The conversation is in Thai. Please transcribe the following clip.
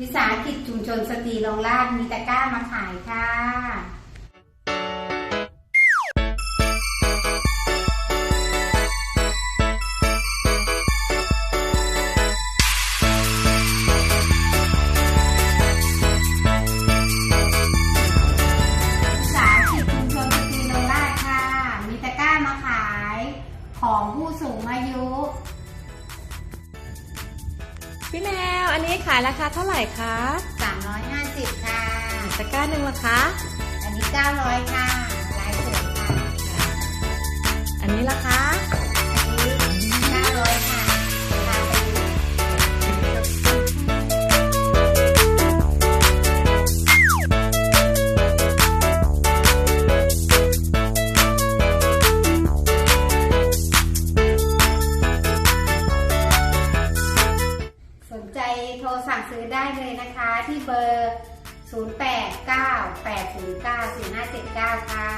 วิสาหกิจชุมชนสตรีลงลาดมีตะกร้ามาขายค่ะวิสาหกิจชุมชนสตรีลงลาดค่ะมีตะกร้ามาขายของผู้สูงอายุ พี่แมว อันนี้ขายราคาเท่าไหร่คะ350 ค่ะตะกร้าหนึ่งละคะ อันนี้ 900 ค่ะ ใจโทรสั่งซื้อได้เลยนะคะที่เบอร์ 0898094579 ค่ะ